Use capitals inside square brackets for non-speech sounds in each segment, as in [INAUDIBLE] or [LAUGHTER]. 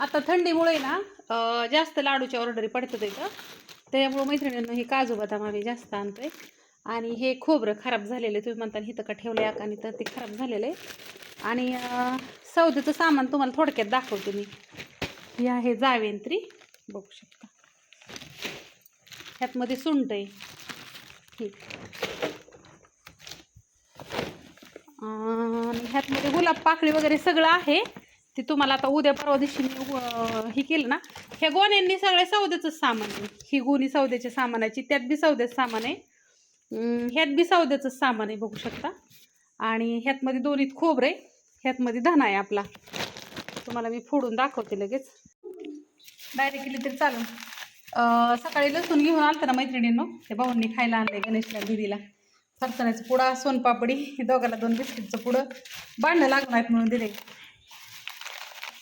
आता थंडीमुळे ना जास्त लाडूच्या ऑर्डरी पडतात इथं. त्यामुळं मैत्रिणींना हे काजू बदाम आम्ही जास्त आणतोय. आणि हे खोबरं खराब झालेलं आहे. तुम्ही म्हणता इथं का ठेवलं आहे आणि तर ते खराब झालेलं आहे. आणि अं, सौदेचं सामान तुम्हाला थोडक्यात दाखवते मी. ही आहे जावेंत्री. बघू शकता. ह्यातमध्ये सुंट आहे. ठीक आणि ह्यातमध्ये गुलाब पाकळी वगैरे सगळं आहे. ते तुम्हाला आता उद्या परवा दिवशी मी ही हे केलं ना ह्या गोण्यांनी सगळे सौद्याचंच सामान आहे. ही गोणी सौद्याच्या सामानाची त्यात बी सौद्याचं सामान आहे. ह्यात बी सौद्याचंच सामान आहे बघू शकता. आणि ह्यातमध्ये दोन्हीत खोबरं आहे. ह्यातमध्ये धना आहे आपला. तुम्हाला मी फोडून दाखवते लगेच. डायरेक्ट केली तरी चालेल. सकाळी लसूण घेऊन आलतं ना मैत्रिणींनो ते भाऊंनी खायला आणले गणेशला दिदीला. फरसाण्याचं पुडा सोनपापडी हे दोघाला दोन बिस्किटचं पुडं. बांधणं लागणार आहेत म्हणून दिले.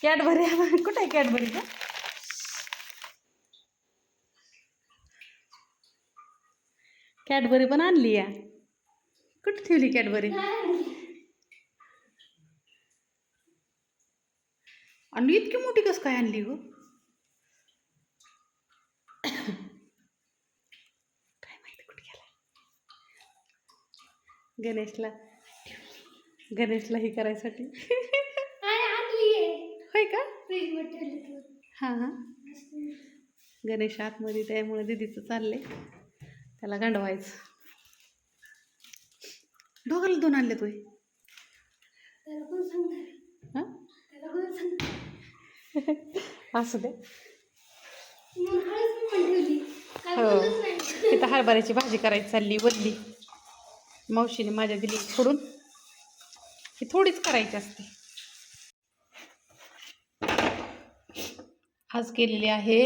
कॅडबरी कुठे आहे कॅडबरी का कॅडबरी पण आणली या. कुठे ठेवली कॅडबरी? आणि इतकी मोठी कस काय आणली गो? काय माहिती कुठे गेला. गणेशला गणेशला हे करायसाठी. हां हां. गणेश आतमध्ये त्यामुळे दिदीचं चाललंय. त्याला गांडवायचं. दोघाला दोन आणले तुय हां. असू दे. हो. तिथं हरभऱ्याची भाजी करायची चालली वल्ली. मावशीने माझ्या दिली फोडून ही थोडीच करायची असते. आज केलेली आहे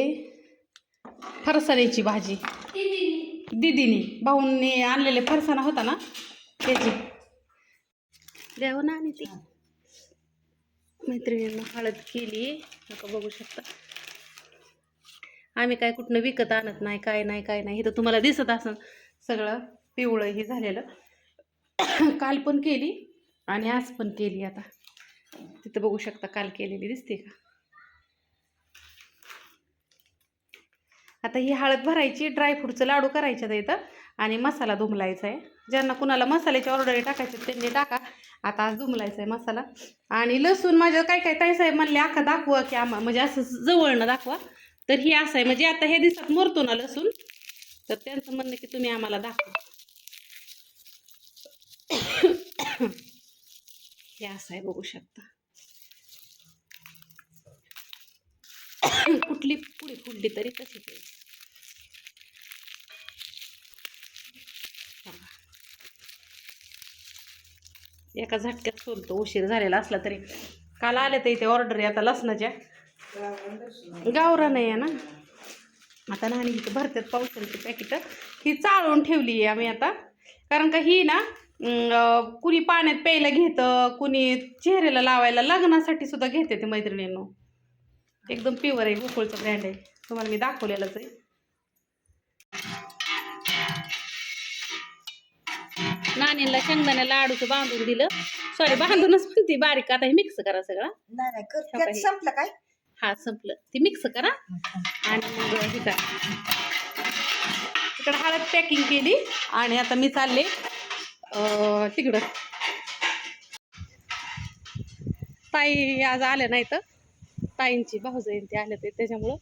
फरसाण्याची भाजी. दिदीनी भाऊंनी आणलेले फरसाणा होता ना त्याची. द्याव ना आणि ती. मैत्रिणींना हळद केली. नका बघू शकता. आम्ही काय कुठनं विकत आणत नाही काय नाही काय नाही हे तर तुम्हाला दिसत असं सगळं पिवळं हे झालेलं. काल पण केली आणि आज पण केली आता. तिथं बघू शकता काल केलेली दिसते का? आता ही हळद भरायची ड्रायफ्रूटचं लाडू करायचं आहे इथं आणि मसाला दुमलायचा आहे. ज्यांना कुणाला मसाल्याची ऑर्डरी टाकायची त्यांनी टाका. आता आज धुमलायचा आहे मसाला. आणि लसूण माझ्या काय काय ताईसाहेब म्हणले आखा दाखवा की आम्हा म्हणजे असं जवळनं दाखवा. तर ही असं आहे म्हणजे आता हे दिवसात मरतो ना लसूण. तर त्यांचं म्हणणं की तुम्ही आम्हाला दाखवा. [COUGHS] हे असं आहे बघू शकता. [COUGHS] कुठली पुढे फुडली तरी तशी पाहिजे एका झटक्यात सोलतो उशीर झालेला असला तरी. काल आले तर इथे ऑर्डर आता लसणाच्या. गावरा नाही आहे ना. आता नाणी इथं भरतात पावसाळ्याची पॅकेटं ही चाळून ठेवली आहे आम्ही आता. कारण का ही ना कुणी पाण्यात प्यायला घेतं कुणी चेहऱ्याला लावायला लग्नासाठी सुद्धा घेते ते मैत्रिणींनो. एकदम प्युअर आहे गोकुळचं ब्रँड आहे. तुम्हाला मी दाखवलेलंच आहे. नानीला शेंगदाण्या लाडूचं बांधून दिलं. सॉरी बांधूनच पण ती बारीक आता हे मिक्स करा सगळं. नाही? संपलं काय? हा संपलं. ते मिक्स करा. आणि मग हे करा. तिकडं हळद पॅकिंग केली आणि आता मी चालले तिकडं. ताई आज आल्या नाही तर ताईंची भाऊजयंती ते आले ते त्याच्यामुळं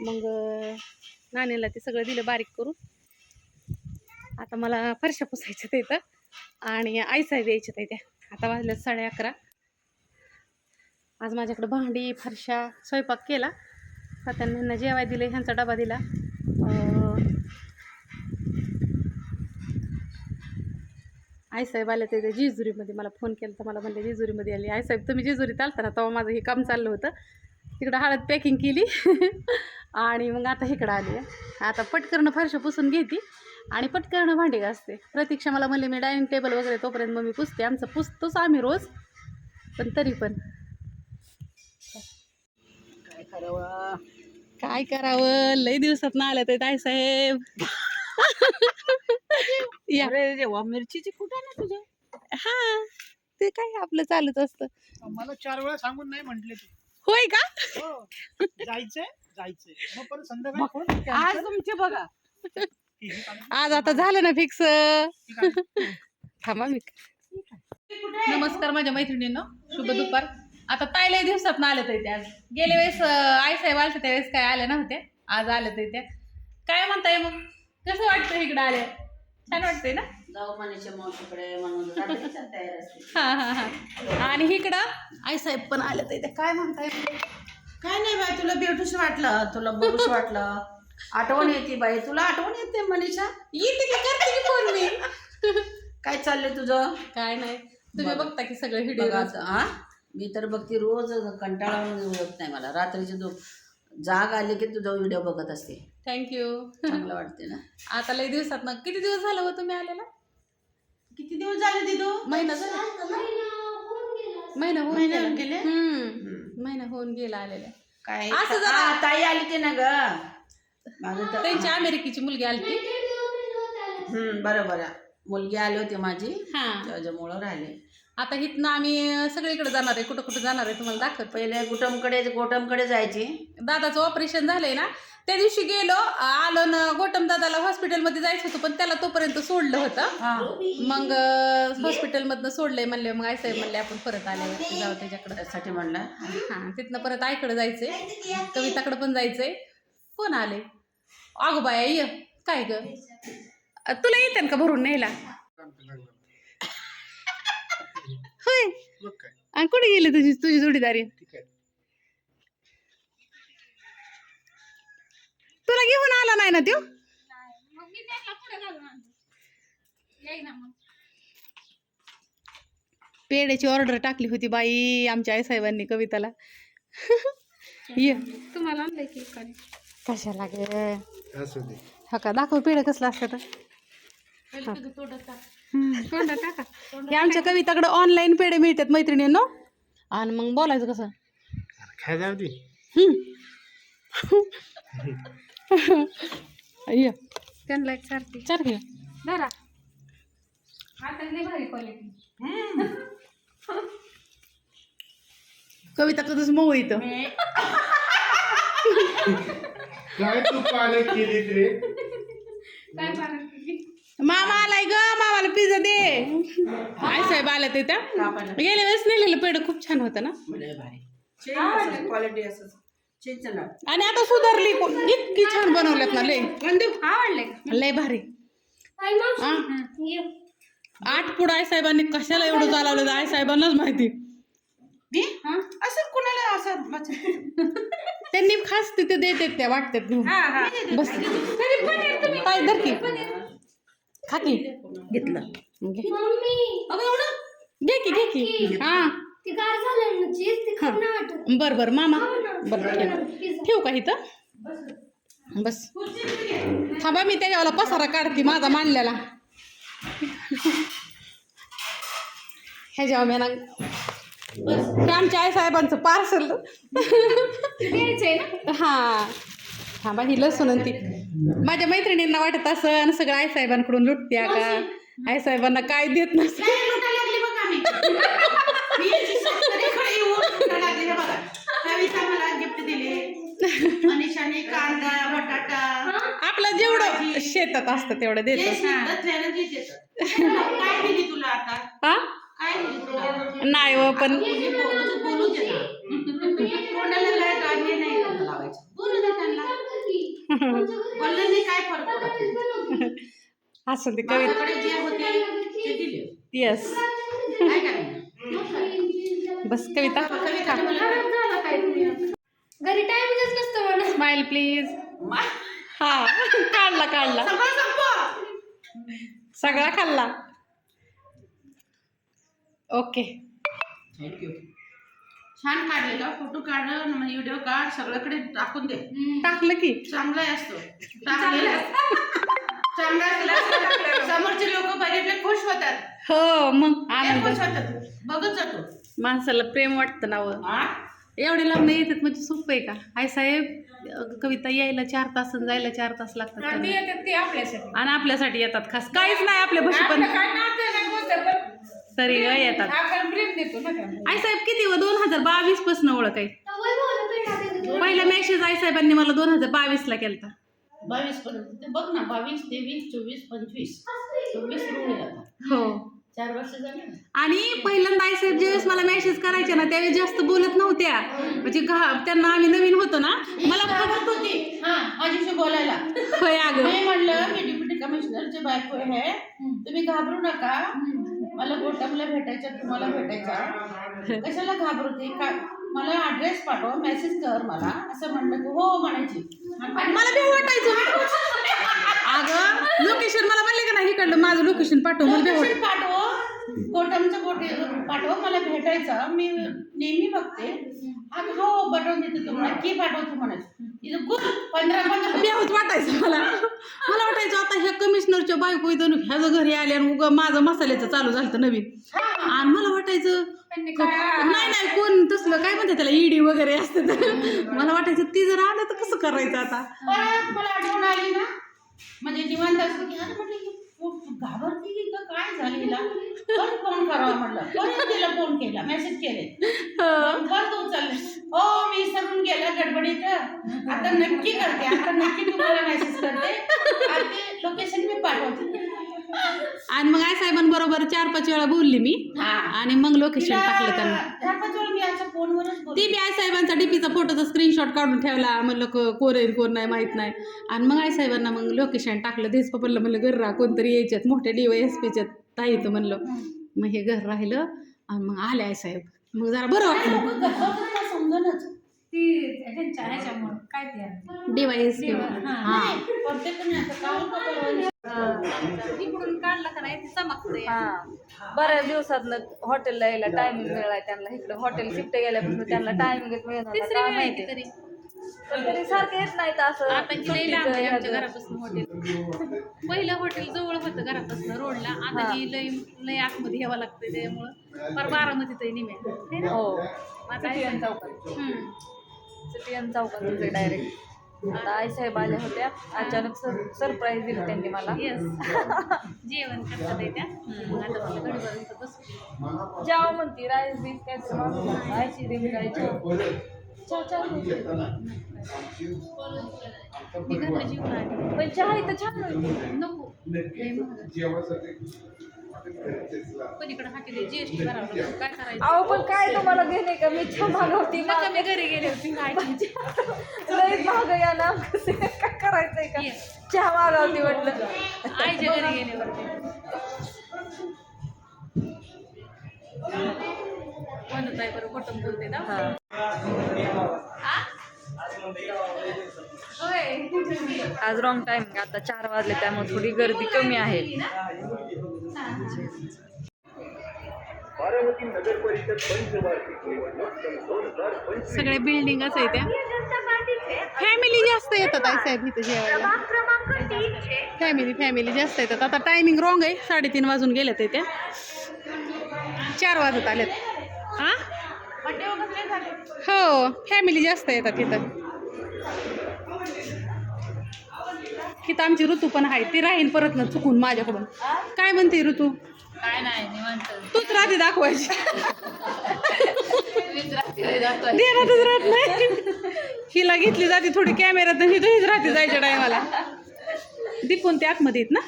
मग नाण्याला नानीला ते सगळं दिलं बारीक करून. आता मला फरशा पुसायच्या ते इथं आणि आईसाहेब यायच्या त्या. आता वाजल्या साडे अकरा. आज माझ्याकडे भांडी फरशा स्वयंपाक केला. त्यांना ह्यांना जेवाय दिले ह्यांचा डबा दिला. आईसाहेब आले ते जेजुरीमध्ये मला फोन केला तर मला म्हणले जेजुरीमध्ये आली. आईसाहेब तुम्ही जेजुरीत आलता ना तेव्हा माझं हे काम चाललं होतं. तिकडं हळद पॅकिंग केली. [LAUGHS] आणि मग आता इकडं आली आहे. आता पटकरनं फरशा पुसून घेते. आणि पटकरनं भांडी घासते. प्रतीक्षा मला म्हणले मी डायनिंग टेबल वगैरे तोपर्यंत मग मी पुसते. आमचं पुसतोच आम्ही रोज. पण तरी पण. काय करावं? काय करावं? लई दिवसात ना आल्या तर साहेब. [LAUGHS] देवा मिरचीची कुठे ना तुझ्या? हा ते काय आपलं चालूच असतं. मला चार वेळा सांगून नाही म्हटले तू. होय का? हो. जायचंय जायचंय. मग परत संध्याकाळी फोन आज cancel. तुमचे बघा. आज आता झालं ना फिक्स. थांबा मी. नमस्कार माझ्या मैत्रिणींनो. शुभ दुपार. आता ताईला दिवसात ना आले ते आज. गेल्या वेळेस आई साहेब आले त्यावेळेस काय आले नव्हते. आज आले ते त्या काय म्हणताय मग? कसं वाटतं इकडं आले? छान वाटतंय ना? मावशीकडे म्हणून रात्रीच्या तयार असते. हा हा हा. आणि इकडं? आई साहेब पण आले ते काय म्हणताय? काय नाही बाई तुला भेटूशी वाटलं तुला बघूशी वाटलं. आठवण येते बाई तुला आठवण येते मनीषा? येते की करते की फोन मी? काय चाललंय तुझं? काय नाही. तुम्ही बघा. बघता की सगळे बघा व्हिडिओ आता, हा? मी तर बघते रोज कंटाळा होत नाही मला. रात्रीची झोप. जाग आली की तुझा व्हिडिओ बघत असते. थँक्यू चांगलं वाटते ना? आता लई दिवसात ना किती दिवस झालं हो तुम्ही आलेला? किती दिवस झाले दिदू महिना झाला. महिना होऊन महिना गेला होऊन गेले? हम्म. महिना होऊन गेला आलेला. काय असं जरा- हा, ताई आली ते ना ग? माझं तर त्यांची अमेरिकेची मुलगी आली हम्म बरोबर आहे. मुलगी आली होती माझी. हा. त्याच्यामुळं राहिले. आता इथनं आम्ही सगळीकडे जाणार आहे. कुठं कुठं जाणार आहे तुम्हाला दाखवत. पहिले गोटमकडे गोटमकडे जायची. दादाचं ऑपरेशन झालंय ना त्या दिवशी गेलो आलो ना गोटम दादाला हॉस्पिटलमध्ये जायचं होतं पण त्याला तोपर्यंत सोडलं होतं. मग हॉस्पिटलमधनं सोडलंय म्हणले मग आईसाहेब म्हणले आपण परत आल्यावर जाऊ त्याच्याकडे. त्यासाठी म्हणलं. हा तिथनं परत आईकडे जायचंय. कविताकडे पण जायचंय. कोण आले? अगो बाया ये. काय ग? तुला येते का भरून न्यायला? होय. मग काय? आणि कुठे गेली तुझी तुझी जोडीदारी? ठीक आहे. तुला घेऊन आला नाही ना त्यो? पेड्याची ऑर्डर टाकली होती बाई आमच्या आई साहेबांनी कविताला. [LAUGHS] ये. तुम्हाला आणलंय की कशाला गे? असू दे. हा का? दाखव पेढं कसलं असतं तर हम्म. तोंडात टाका. हे आमच्या कविताकडे ऑनलाईन पेढे मिळतात मैत्रिणींनो. आणि मग बोलायचं कसं? काय जाऊ दे. हम्म. ये. त्यांना एक सारखी. चार घे. धरा. आता लई भारी क्वालिटी कविता कधीच मऊ येतं. काय तू पालक केली रे? काय पाहिजे मामा आलाय ग मामाला पिझ्झा दे. आई साहेब आल्या ते त्या गेल्या वेळेस नेलेलं पेढं खूप छान होतं ना. भारी. क्वालिटी असं आणि आता सुधारली इतकी छान बनवल्यात ना लय. लय भारी. हा? आठ पुढं आई साहेबांनी कशाला एवढं चालवलं आई साहेबांनाच माहिती. असं कुणाला असं त्यांनी खास तिथे देतात त्या वाटतात घेऊन. बस. काय धर की. खा की घेतलं. घे. घे की घे की. हा. बर बर मामा. बर ठेव. ठेवू का इथं? बस. थांबा मी त्याच्यावाला पसारा काढते माझा मांडलेला ह्याच्यावर मी ना हे आमच्या आई साहेबांचं पार्सल हा. थांबा ही लसूण आणि ती माझ्या मैत्रिणींना वाटत असं आणि सगळं आई साहेबांकडून लुटत्या का? आई साहेबांना काय देत नसतं ही हे बटाटा आपलं जेवढं शेतात असतं तेवढं देत शेतात त्यानं जे देतात. काय दिली तुला आता हा काय दिली तुला नाही हो पण म्हणजे बोलू बोलू दे ना कोणाला काय गाडी नाही त्यांना लावायचं बोलू दे त्यांना बोलल्याने काय फरक पडत नाही. [LAUGHS] असं ते कविता माझ्याकडे जे होते ते दिले. येस काय करायचं? बस कविता. कविताने मला झालं काय तुम्ही घरी टाइमच नसतं म्हणून स्माइल प्लीज मा- हा काढला काढला. सगळं संपव. सगळा खाल्ला. ओके थँक्यू छान काढलेला. फोटो काढ व्हिडिओ काढ सगळ्याकडे टाकून दे. टाकलं की. चांगला आहे असतो टाकलेला. चांगला असला समोरचे लोक बघितले खुश होतात. हो मग. आनंद खुश होतात. बघत जातो माणसाला प्रेम वाटतं ना व. हा? एवढे लांब येतात म्हणजे सोपं आहे का? आई साहेब कविता यायला चार तास आणि जायला चार तास लागतात. आणि आपल्यासाठी. येतात खास. काहीच नाही आपल्या पण तरी येतात? आपण प्रेम देतो ना त्यांना आई साहेब किती व? दोन हजार बावीसपासून ओळख आहे. पहिला मेसेज आई साहेबांनी मला दोन हजार बावीस ला केलता. बावीस पर्यंत ते बघ ना बावीस तेवीस चोवीस पंचवीस. आता. हो. चार वर्ष झाले ना. आणि पहिल्यांदा आई साहेब ज्यावेळेस मला मेसेज करायचे ना त्यावेळेस जास्त बोलत नव्हत्या. म्हणजे घा त्यांना आम्ही नवीन होतो ना मला घाबरत होती. हा माझ्याशी बोलायला. होय अगं. मी म्हणलं मी डिप्युटी कमिशनरचे बायको आहे. तुम्ही घाबरू नका. मला गोटमला भेटायचं तुम्हाला भेटायचं कशाला घाबरते? का मला ऍड्रेस पाठव मेसेज कर मला असं म्हणलं की हो म्हणायची. आणि मला बी वाटायचं अगं लोकेशन मला म्हणले का नाही इकडलं? माझं लोकेशन पाठव मला लोकेशन पाठव. गोटमचं गोटे पाठव मला भेटायचं. मी नेहमी बघते. हा हो बटन देते तुम्हाला. की पाठवतो म्हणायचं. पंधरा पंधरा बेहूत वाटायचं मला. मला वाटायचं आता ह्या कमिशनरच्या बायको इथं ह्याचं घरी आले आणि उगा माझं मसाल्याचं चालू झालं नवीन. आणि मला वाटायचं नाही नाही कोण तसलं काय म्हणते त्याला ईडी वगैरे असते तर. मला वाटायचं ती जर आलं तर कसं करायचं आता? मला आठवण आली ना? म्हणजे निवांत असं की खूप घाबरती की काय झालं हिला परत फोन करावा म्हटलं. परत तिला फोन केला मेसेज केले. हं. परत उचलले. हो मी विसरून गेलं गडबडीत. आता नक्की करते. आता नक्की तुम्हाला मेसेज करते. लोकेशन मी पाठवते. आणि मग आई साहेबांबरोबर चार पाच वेळा बोलली मी. हा. आणि मग लोकेशन टाकलं त्यांना. ती बी आई साहेबांचा डीपीचा फोटोचा स्क्रीनशॉट काढून ठेवला. म्हणलं क- कोण आहे कोण नाही माहीत नाही. आणि मग आई साहेबांना मग लोकेशन टाकलं. देश पप्पाला म्हणलं घर राहा कोणतरी यायच्यात मोठ्या डी एस पीच्यात ताईत म्हणलं. मग हे घर राहिलं. आणि मग आले आई साहेब. मग जरा बरं वाटलं. ती ह्यांच्या ह्याच्यामुळं काय ते? हा. नाही इकडून काढलं का ते हा. बऱ्याच दिवसात हॉटेलला यायला टायमिंग मिळाला त्यांना. इकडे हॉटेल शिफ्ट गेल्यापासून त्यांना टायमिंग मिळणार तिसरी काय वेळ आहे माहिती ती तरी. पण तरी सारखे येत नाहीत असं. आता की लई लांब आहे आमच्या सुट्टीचं घरापासून हॉटेल पहिलं हॉटेल जवळ होतं घरापासून रोडला. आता हा. ही लई लई आतमध्ये यावं लागतं त्यामुळं. फार बारामतीत आहे निम्या है चौकात? हम्म. सिटीएन चौकात होते डायरेक्ट आता आई साहेब आल्या होत्या अचानक सरप्राईज दिली त्यांनी मला. येस [LAUGHS] जेवण करतात आहे त्या. मग आता मला गडबड इथं बसू जाव म्हणती राईस बीस काहीतरी मागवलं. आईची दिली राहायची चहा चहा मी घरला जेवण आली. पण चहा इथं छान नको. लई हाकेले जीएसटी लागतं. काय करायचं? अहो पण काय तुम्हाला घेणे का? मी चहा मागवती नका मी घरी गेले होती. लय महाग या ना. कसं काय करायचंय का? ये. चहा मागवती म्हटलं. आईच्या घरी गेले होते म्हणत आहे बरं कुटुंब बोलते ना. हा. आ? होय. आज रॉंग टाइम आता चार वाजले त्यामुळे थोडी गर्दी कमी आहे. सगळे बिल्डिंगच आहे त्या. फॅमिली जास्त येतात आई साहेब इथे जेवायला. फॅमिली फॅमिली जास्त येतात. आता टायमिंग रॉंग आहे. साडेतीन वाजून गेल्यात आहे त्या. चार वाजत आल्यात हा? हो फॅमिली जास्त येतात इथं. इथं आमची ऋतू पण आहे ती राहीन परत ना चुकून माझ्याकडून. काय म्हणते ऋतू? काय नाही निवांत. तूच राहते दाखवायची. राहत नाही. हिला घेतली जाते थोडी कॅमेऱ्यात ही तुझीच राहते जायच्या टायमाला दीपून ते आतमध्ये आहेत ना?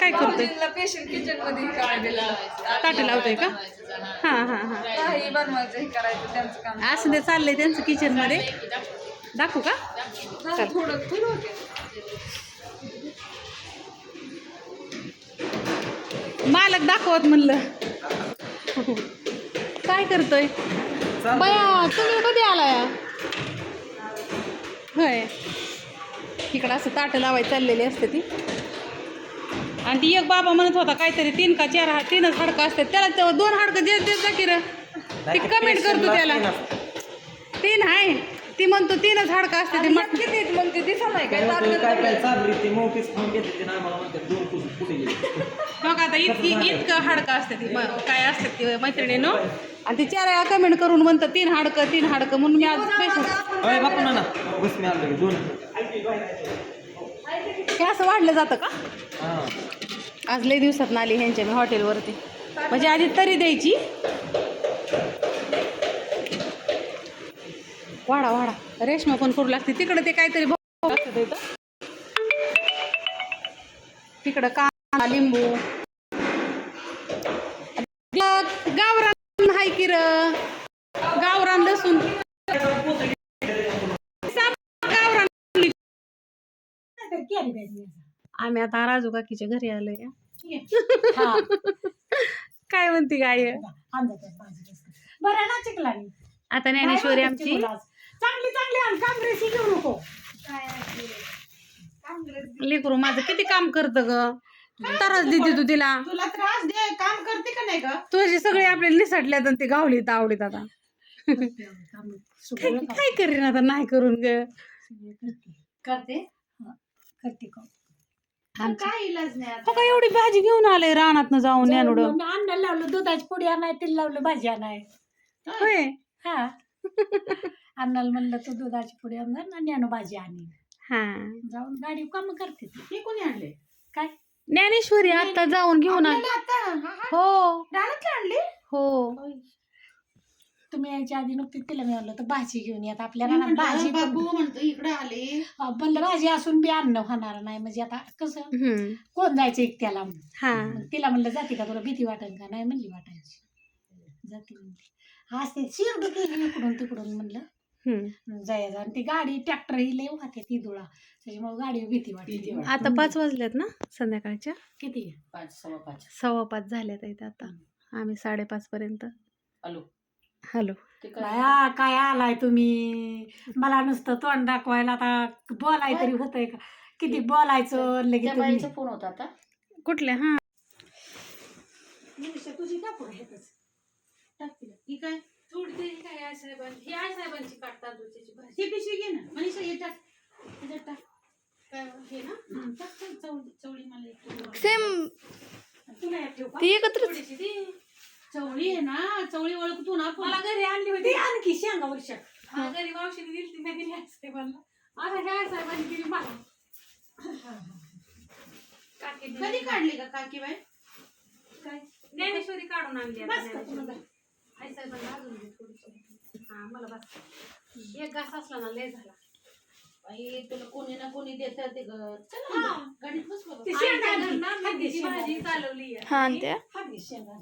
काय करतोय? पेशंट किचनमध्ये करायला ताटे लावतोय का? हां हां हां. काही बनवायचं करायचं त्यांचं काम. असं ते चाललंय त्यांचं किचनमध्ये दाखवू. का? थोडं मालक दाखवत म्हणलं. काय करतोय? बया तुम्ही कधी आलाय? होय. इकडं असं ताटं लावायची चाललेली असते ती. आणि ती एक बाबा म्हणत होता काहीतरी तीन का चार हा तीनच हाडकं असतात. त्याला तेव्हा दोन हाडकं जे देत जा की रं. ती कमेंट करतो त्याला. तीन आहे ती म्हणतो तीनच हाडकं असते ती यात किती मग ते दिसा नाही काय ताकद काय काय चालली ती मोठीच फोन घेतली ते आम्हाला म्हणतात दोन कुठे कुठे गेले. मग आता इतकी इतकं हाडकं असते ती. म- काय असते ती मैत्रिणीनं. आणि ती चार कमेंट करून म्हणतं तीन हाडकं तीन हाडकं. म्हणून मी आज स्पेशल अरे बापू ना ना बस मी आलो दोन. हे असं वाढलं जातं का? हां. आज लई दिवसात आली ह्यांच्या मी हॉटेलवरती. म्हणजे आधी तरी द्यायची. वाडा वाडा रेशमा पण करू लागते. तिकडे ते काहीतरी बघू तिकडं कांदा लिंबू. गावरान हाय की र? गावरान लसूण. आम्ही आता राजू काकीच्या घरी आलोय. काय म्हणते गाय? बरं ना चिकलानी आता ज्ञानेश्वरी आमची. चांगली चांगली काँग्रेसी घेऊ नको. लेकरू माझं किती काम करतं ग? तरच देते तू तिला? तुला त्रास दे काम करते का नाही ग? तुझी सगळे आपले निसटल्यात आणि ते गावलीत आवडीत आता. काय काय करीन आता? नाही करून ग. करते. करते? का? काय इलाज नाही आता? हो का एवढी भाजी घेऊन आले रानात जाऊन यानुड. मग अन्न लावलं दुधाची पुडी आणाय तिला लावलं भाजी आणाय. होय? हा. अन्नाला म्हणलं तू दुधाची पुडी आणणार आणि आणू भाजी आणि हा. जाऊन गाडी काम करते ती. हे कोणी आणले काय? ज्ञानेश्वरी आता जाऊन घेऊन आली. हा, हा. आणले? तुम्ही यायच्या आधी नुकती तिला मी म्हणलं तर भाजी घेऊन येत आपल्या रानात भाजी बाबू म्हणतो इकडे आले. म्हणलं भाजी असून बी अन्न होणार नाही. म्हणजे आता कसं? हम्म. कोण जायचं एकट्याला? हा. मग तिला म्हणलं जाते का तुला? भीती वाटेल का? नाही म्हणली वाटायची. जाते म्हणली. हा ते शिरडू इकडून तिकडून? म्हणलं. जायचं. आणि ती गाडी ट्रॅक्टर ही लय वाहते ती धुळा. त्याच्यामुळे गाडी भीती भीती वाटते. वाटते. आता पाच वाजल्यात ना संध्याकाळच्या? किती? पाच सव्वा पाच. सव्वा पाच झाल्यात इथे आता. आम्ही साडेपाच पर्यंत. आलो हॅलो. ते काय? बाया काय आलाय तुम्ही? मला नुसतं तोंड दाखवायला आता बोलाय तरी होतंय का? किती बोलायचं लगेच त्या तुम्ही बाईचा फोन होता आता. कुठल्या? हा. निमिषा, तुझी का पुढे येतच ही काय? थोडी काय आई साहेबांची? ही आई साहेबांची काढतात भाजी. ही पिशवी घे ना. मनीषा ये टाक. त्याच्यात टाक. काय हे ना? टाक चवळी चवळी मला एक. सेम. तुला एक ठेवू का? ती एकत्रच. थोडीशी ती चवळी आहे ना? चवळी ओळखतो ना मला घरी आणली होती. आणखी शेंगा वर्षात मला घरी मावशीने दिली ती नाही दिली आई साहेबांना. आता ह्या आई साहेबांनी दिली मला. काकी दिली. कधी काढली का काकी बाई काय? ज्ञानेश्वरी काढून आणली आता बस का ज्ञानेश्वरी. तुला? आई साहेबांना अजून दे थोडीशी हा मला बस. एक घास असला ना लय झाला. बाई तुला कोणी ना कोणी देत ते चला हा. भाजी. चालवली आहे. हा त्या? शेंगा.